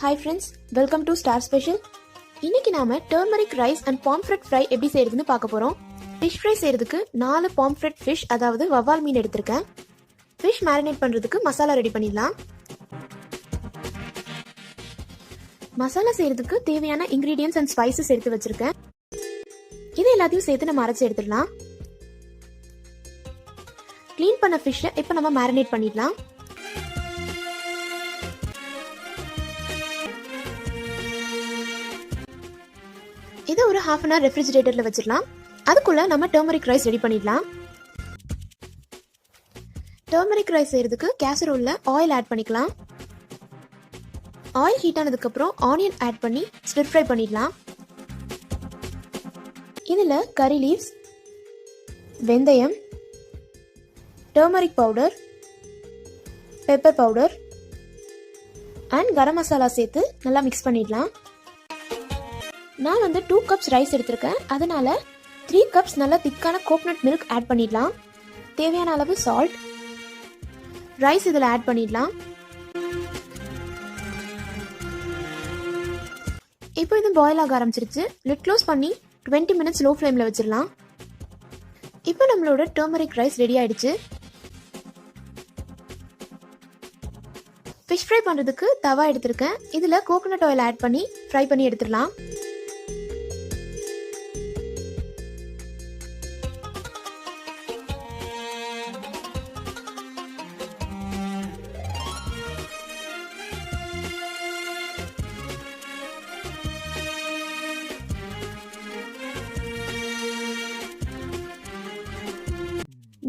Hi friends welcome to star special இன்னைக்கு நாம turmeric rice and pomfret fry எப்படி செய்யறதுன்னு பார்க்க போறோம். ஃபிஷ் ஃப்ரை செய்யறதுக்கு நாலு பாம்ஃப்ரெட் ஃபிஷ் அதாவது வவ்வால் மீன் எடுத்திருக்கேன். ஃபிஷ் மேரினேட் பண்றதுக்கு மசாலா ரெடி பண்ணிடலாம். மசாலா செய்யறதுக்கு தேவையான இன்கிரீடியன்ஸ் அண்ட் ஸ்பைசஸ் எடுத்து வச்சிருக்கேன். இது எல்லாத்தையும் சேர்த்து நம்ம அரைச்சி எடுத்துடலாம். க்ளீன் பண்ண ஃபிஷ்ஷை இப்போ நம்ம மேரினேட் பண்ணிடலாம். இதை ஒரு ஹாஃப் அன் ஹவர் ரெஃப்ரிஜிரேட்டரில் வச்சிடலாம். அதுக்குள்ளே நம்ம டர்மரிக் ரைஸ் ரெடி பண்ணிடலாம். டர்மரிக் ரைஸ் செய்கிறதுக்கு கேசரோலில் ஆயில் ஆட் பண்ணிக்கலாம். ஆயில் ஹீட் ஆனதுக்கப்புறம் ஆனியன் ஆட் பண்ணி ஸ்டிர் ஃப்ரை பண்ணிடலாம். இதில் கறி லீவ்ஸ் வெந்தயம் turmeric powder pepper powder and garam masala சேர்த்து நல்லா மிக்ஸ் பண்ணிடலாம். நான் வந்து டூ கப்ஸ் ரைஸ் எடுத்திருக்கேன். அதனால் த்ரீ கப்ஸ் நல்லா திக்கான கோகனட் மில்க் ஆட் பண்ணிடலாம். தேவையான அளவு சால்ட் ரைஸ் இதில் ஆட் பண்ணிடலாம். இப்போ இது பாயில் ஆக ஆரம்பிச்சிருச்சு. லிட் க்ளோஸ் பண்ணி டுவெண்ட்டி மினிட்ஸ் லோ ஃப்ளேமில் வச்சிடலாம். இப்போ நம்மளோட டர்மரிக் ரைஸ் ரெடி ஆயிடுச்சு. ஃபிஷ் ஃப்ரை பண்ணுறதுக்கு தவா எடுத்திருக்கேன். இதில் கோகோனட் ஆயில் ஆட் பண்ணி ஃப்ரை பண்ணி எடுத்துடலாம்.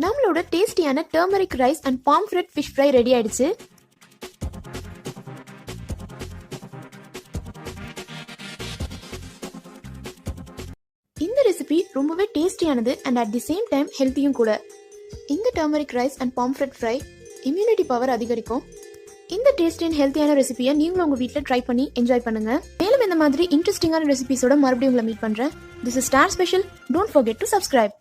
நம்மளோட டேஸ்டியான turmeric rice and pomfret fish fry ready ஆயிடுச்சு. இந்த ரெசிபி ரொம்பவே டேஸ்டியானது and at the same time ஹெல்த்தியும் கூட. இந்த turmeric rice and pomfret fry immunity power அதிகரிக்கும். இந்த டேஸ்டி அண்ட் ஹெல்த்தியான ரெசிபியை நீங்களும் உங்கள் வீட்டில் ட்ரை பண்ணி என்ஜாய் பண்ணுங்க. மேலும் இந்த மாதிரி இன்ட்ரெஸ்டிங்கான ரெசிபிஸோட மறுபடியும் உங்களை மீட் பண்ணுறேன் this is star special don't forget to subscribe